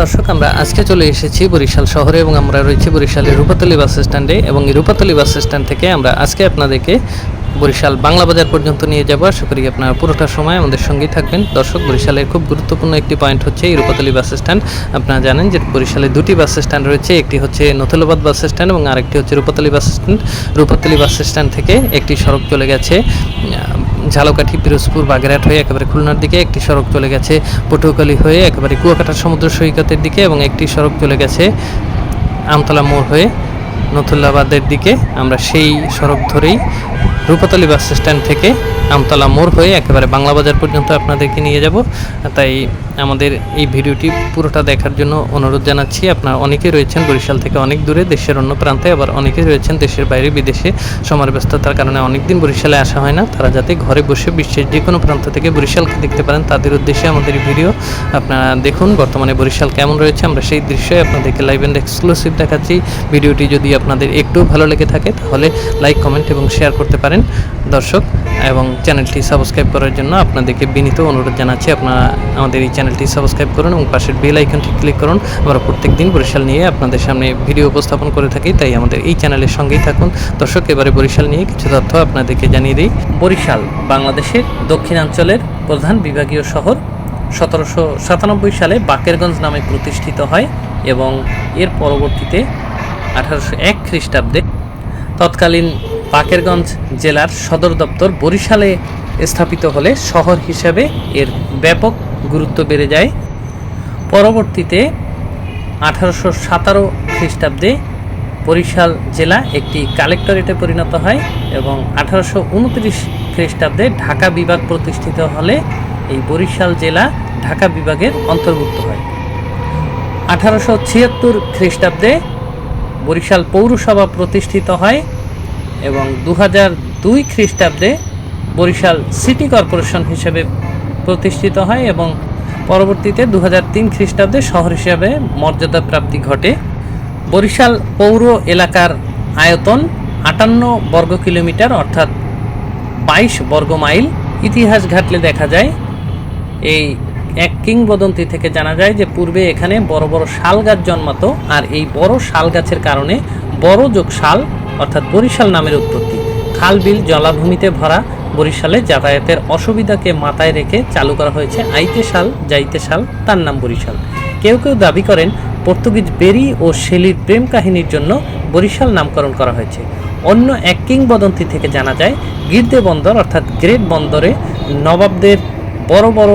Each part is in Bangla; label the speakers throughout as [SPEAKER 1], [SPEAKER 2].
[SPEAKER 1] দর্শক, আমরা আজকে চলে এসেছি বরিশাল শহরে এবং আমরা রয়েছি বরিশালের রূপাতলি বাস স্ট্যান্ডে এবং এই রূপাতলি বাস স্ট্যান্ড থেকে আমরা আজকে আপনাদেরকে বরিশাল বাংলা বাজার পর্যন্ত নিয়ে যাব। আশা করি আপনারা পুরোটা সময় আমাদের সঙ্গেই থাকবেন। দর্শক, বরিশালের খুব গুরুত্বপূর্ণ একটি পয়েন্ট হচ্ছে এই রূপাতলি বাস স্ট্যান্ড। আপনারা জানেন যে বরিশালে দুটি বাস স্ট্যান্ড রয়েছে, একটি হচ্ছে নথুলাবাদ বাস স্ট্যান্ড এবং আরেকটি হচ্ছে Rupatali bus stand. Rupatali bus stand থেকে একটি সড়ক চলে গেছে। ঝালকাঠি, পিরোজপুর, বাগেরহাট হয়ে একেবারে খুলনার দিকে একটি সড়ক চলে গেছে। পটুয়াখালী হয়ে একেবারে কুয়াকাটা সমুদ্র সৈকতের দিকে এবং একটি সড়ক চলে গেছে আমতলা মোড় হয়ে নথুল্লাবাদের দিকে আমরা সেই সড়ক ধরেই রূপতলি বাস স্ট্যান্ড থেকে আমতলা মোড় হয়ে একেবারে বাংলা বাজার পর্যন্ত আপনাদেরকে নিয়ে যাব। তাই আমাদের এই ভিডিওটি পুরোটা দেখার জন্য অনুরোধ জানাচ্ছি, আপনারা অনেকেই রয়েছেন বরিশাল থেকে অনেক দূরে, দেশের অন্য প্রান্তে আবার অনেকেই রয়েছেন দেশের বাইরে, বিদেশে। সময়ের ব্যস্ততার কারণে অনেক দিন বরিশালে আসা হয় না, তারা যাতে ঘরে বসে বিশ্বের যে কোনো প্রান্ত থেকে বরিশালকে দেখতে পারেন, তাদের উদ্দেশ্যে আমাদের এই ভিডিও আপনারা দেখুন। বর্তমানে বরিশাল কেমন রয়েছে, আমরা সেই দৃশ্যে আপনাদেরকে লাইভ অ্যান্ড এক্সক্লুসিভ দেখাচ্ছি। ভিডিওটি যদি আপনাদের একটু ভালো লেগে থাকে, তাহলে লাইক কমেন্ট এবং শেয়ার করতে পারেন। দর্শক, এবং চ্যানেলটি সাবস্ক্রাইব করার জন্য আপনাদেরকে বিনীত অনুরোধ জানাচ্ছি, আপনারা আমাদের এই চ্যানেলটি সাবস্ক্রাইব করুন এবং পাশের বেল আইকনটি ক্লিক করুন। আমরা প্রত্যেক দিন বরিশাল নিয়ে আপনাদের সামনে ভিডিও উপস্থাপন করে থাকি, তাই আমাদের এই চ্যানেলের সঙ্গেই থাকুন। দর্শক, এবারে বরিশাল নিয়ে কিছু তথ্য আপনাদেরকে জানিয়ে দিই। বরিশাল, বাংলাদেশের দক্ষিণাঞ্চলের প্রধান বিভাগীয় শহর, সতেরোশো সাতানব্বই সালে বাকেরগঞ্জ নামে প্রতিষ্ঠিত হয় এবং এর পরবর্তীতে আঠারোশো এক খ্রিস্টাব্দে তৎকালীন পাকেরগঞ্জ জেলার সদর দপ্তর বরিশালে স্থাপিত হলে শহর হিসাবে এর ব্যাপক গুরুত্ব বেড়ে যায়। পরবর্তীতে আঠারোশো সাতারো খ্রিস্টাব্দে বরিশাল জেলা একটি কালেক্টরেটে পরিণত হয় এবং আঠারোশো উনত্রিশ খ্রিস্টাব্দে ঢাকা বিভাগ প্রতিষ্ঠিত হলে এই বরিশাল জেলা ঢাকা বিভাগের অন্তর্ভুক্ত হয়। আঠারোশো ছিয়াত্তর খ্রিস্টাব্দে বরিশাল পৌরসভা প্রতিষ্ঠিত হয় এবং দু হাজার দুই খ্রিস্টাব্দে বরিশাল সিটি কর্পোরেশন হিসেবে প্রতিষ্ঠিত হয় এবং পরবর্তীতে দু হাজার তিন খ্রিস্টাব্দে শহর হিসেবে মর্যাদা প্রাপ্তি ঘটে। বরিশাল পৌর এলাকার আয়তন আটান্ন বর্গ কিলোমিটার অর্থাৎ বাইশ বর্গ মাইল। ইতিহাস ঘাটলে দেখা যায়, এই এক কিংবদন্তি থেকে জানা যায় যে পূর্বে এখানে বড় বড় শাল গাছ জন্মাতো, আর এই বড় শাল গাছের কারণে বড় যোগ শাল, অর্থাৎ বরিশাল নামের উৎপত্তি। খাল বিল জলাভূমিতে ভরা বরিশালে যাতায়াতের অসুবিধাকে মাথায় রেখে চালু করা হয়েছে আইতে শাল, যাইতে শাল, তার নাম বরিশাল। কেউ কেউ দাবি করেন পর্তুগিজ বেরি ও শেলির প্রেম কাহিনীর জন্য বরিশাল নামকরণ করা হয়েছে। অন্য এক কিংবদন্তি থেকে জানা যায়, গির্দে বন্দর, অর্থাৎ গ্রেট বন্দরে নবাবদের বড় বড়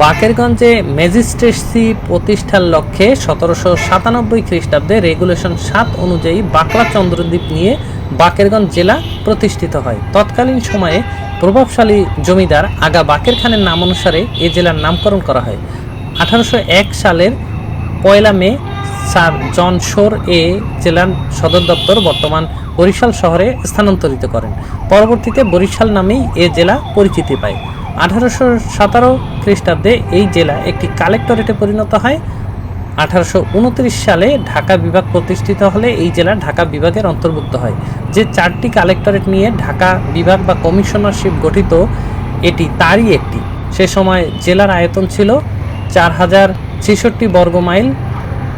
[SPEAKER 1] বাকেরগঞ্জে ম্যাজিস্ট্রেসি প্রতিষ্ঠার লক্ষ্যে সতেরোশো সাতানব্বই খ্রিস্টাব্দে রেগুলেশন সাত অনুযায়ী বাকলা চন্দ্রদ্বীপ নিয়ে বাকেরগঞ্জ জেলা প্রতিষ্ঠিত হয়। তৎকালীন সময়ে প্রভাবশালী জমিদার আগা বাকের খানের নাম অনুসারে এ জেলার নামকরণ করা হয়। আঠারোশো এক সালের পয়লা মে স্যার জন শোর এ জেলার সদর দপ্তর বর্তমান বরিশাল শহরে স্থানান্তরিত করেন। পরবর্তীতে বরিশাল নামেই এ জেলা পরিচিতি পায়। আঠারোশো সতেরো খ্রিস্টাব্দে এই জেলা একটি কালেক্টরেটে পরিণত হয়। আঠারোশো উনত্রিশ সালে ঢাকা বিভাগ প্রতিষ্ঠিত হলে এই জেলা ঢাকা বিভাগের অন্তর্ভুক্ত হয়। যে চারটি কালেক্টরেট নিয়ে ঢাকা বিভাগ বা কমিশনারশিপ গঠিত, এটি তারই একটি। সে সময় জেলার আয়তন ছিল চার হাজার ছেষট্টি বর্গ মাইল।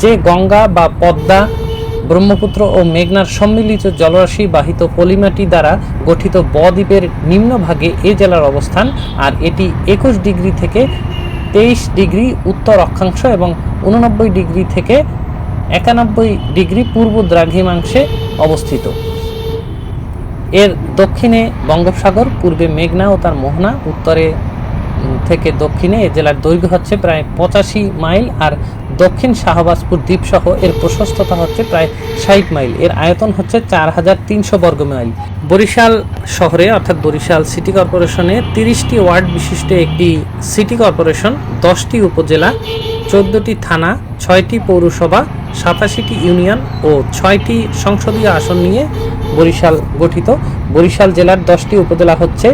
[SPEAKER 1] যে গঙ্গা বা পদ্মা, ব্রহ্মপুত্র ও মেঘনার সম্মিলিত জলরাশি বাহিত পলিমাটি দ্বারা গঠিত বদ্বীপের নিম্নভাগে এ জেলার অবস্থান, আর এটি একুশ ডিগ্রি থেকে তেইশ ডিগ্রি উত্তর অক্ষাংশ এবং উননব্বই ডিগ্রি থেকে একানব্বই ডিগ্রি পূর্ব দ্রাঘিমাংশে অবস্থিত। এর দক্ষিণে বঙ্গোপসাগর, পূর্বে মেঘনা ও তার মোহনা, উত্তরে থেকে দক্ষিণে এ জেলার দৈর্ঘ্য হচ্ছে প্রায় পঁচাশি মাইল, আর দক্ষিণ শাহবাজপুর দ্বীপসহ এর প্রশস্ততা হচ্ছে প্রায় ষাট মাইল। এর আয়তন হচ্ছে চার হাজার তিনশো বর্গ মাইল। বরিশাল শহরে, অর্থাৎ বরিশাল সিটি কর্পোরেশনে তিরিশটি ওয়ার্ড বিশিষ্ট একটি সিটি কর্পোরেশন, দশটি উপজেলা, চোদ্দটি থানা, ছয়টি পৌরসভা, সাতাশিটি ইউনিয়ন ও ছয়টি সংসদীয় আসন নিয়ে বরিশাল গঠিত। বরিশাল জেলার দশটি উপজেলা হচ্ছে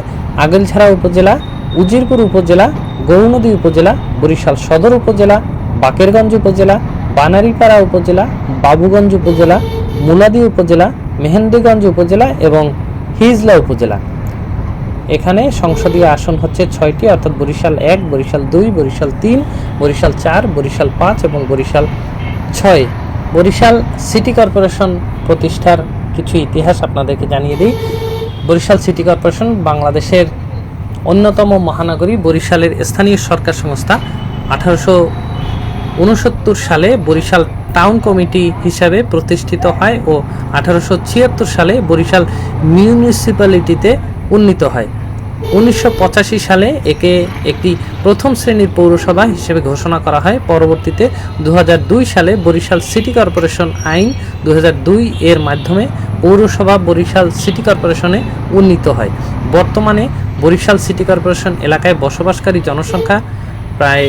[SPEAKER 1] আগলঝাড়া উপজেলা, উজিরপুর উপজেলা, গৌনদী উপজেলা, বরিশাল সদর উপজেলা বাকেরগঞ্জ উপজেলা, বানারীপাড়া উপজেলা, বাবুগঞ্জ উপজেলা, মুলাদি উপজেলা, মেহেন্দিগঞ্জ উপজেলা এবং হিজলা উপজেলা। এখানে সংসদীয় আসন হচ্ছে ছয়টি, অর্থাৎ বরিশাল এক, বরিশাল দুই, বরিশাল তিন, বরিশাল চার, বরিশাল পাঁচ এবং বরিশাল ছয়। বরিশাল সিটি কর্পোরেশন প্রতিষ্ঠার কিছু ইতিহাস আপনাদেরকে জানিয়ে দিই। বরিশাল সিটি কর্পোরেশন বাংলাদেশের অন্যতম মহানগরী, বরিশালের স্থানীয় সরকার সংস্থা, আঠারোশো উনসত্তর সালে বরিশাল টাউন কমিটি হিসাবে প্রতিষ্ঠিত হয় ও আঠারোশো ছিয়াত্তর সালে বরিশাল মিউনিসিপ্যালিটিতে উন্নীত হয়। উনিশশো পঁচাশি সালে একে একটি প্রথম শ্রেণির পৌরসভা হিসেবে ঘোষণা করা হয়। পরবর্তীতে দু হাজার দুই সালে বরিশাল সিটি কর্পোরেশন আইন দু হাজার দুই এর মাধ্যমে পৌরসভা বরিশাল সিটি কর্পোরেশনে উন্নীত হয়। বর্তমানে বরিশাল সিটি কর্পোরেশন এলাকায় বসবাসকারী জনসংখ্যা প্রায়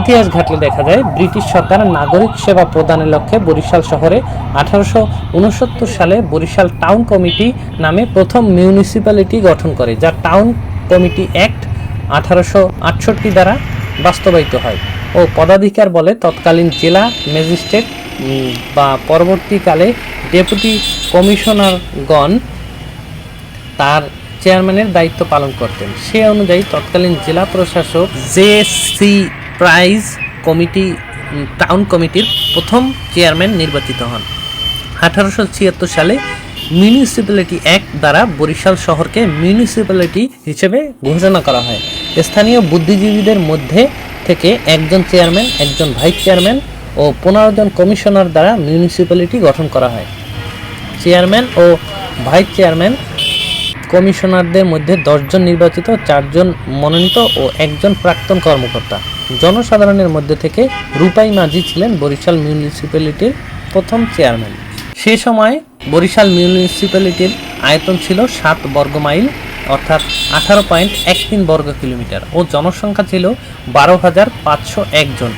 [SPEAKER 1] ইতিহাস ঘাটলে দেখা যায়, ব্রিটিশ সরকার নাগরিক সেবা প্রদানের লক্ষ্যে বরিশাল শহরে আঠারোশো উনসত্তর সালে বরিশাল টাউন কমিটি নামে প্রথম মিউনিসিপ্যালিটি গঠন করে, যা টাউন কমিটি অ্যাক্ট আঠারোশো আটষট্টি দ্বারা বাস্তবায়িত হয়। ও পদাধিকার বলে তৎকালীন জেলা ম্যাজিস্ট্রেট বা পরবর্তীকালে ডেপুটি কমিশনারগণ তার চেয়ারম্যানের দায়িত্ব পালন করতেন। সে অনুযায়ী তৎকালীন জেলা প্রশাসক J C Price committee town কমিটির প্রথম চেয়ারম্যান নির্বাচিত হন। আঠারোশো ছিয়াত্তর সালে মিউনিসিপ্যালিটি অ্যাক্ট দ্বারা বরিশাল শহরকে মিউনিসিপ্যালিটি হিসেবে ঘোষণা করা হয়। স্থানীয় বুদ্ধিজীবীদের মধ্যে থেকে একজন চেয়ারম্যান, একজন ভাইস চেয়ারম্যান ও পনেরো জন কমিশনার দ্বারা মিউনিসিপ্যালিটি গঠন করা হয়। চেয়ারম্যান ও ভাইস চেয়ারম্যান কমিশনারদের মধ্যে দশজন নির্বাচিত, চারজন মনোনীত ও একজন প্রাক্তন কর্মকর্তা। জনসাধারণের মধ্যে থেকে রূপাই মাঝি ছিলেন বরিশাল মিউনিসিপ্যালিটির প্রথম চেয়ারম্যান। সে সময় বরিশাল মিউনিসিপ্যালিটির আয়তন ছিল সাত বর্গ মাইল, অর্থাৎ আঠারো পয়েন্ট এক তিন বর্গ কিলোমিটার ও জনসংখ্যা ছিল বারো হাজার পাঁচশো একজন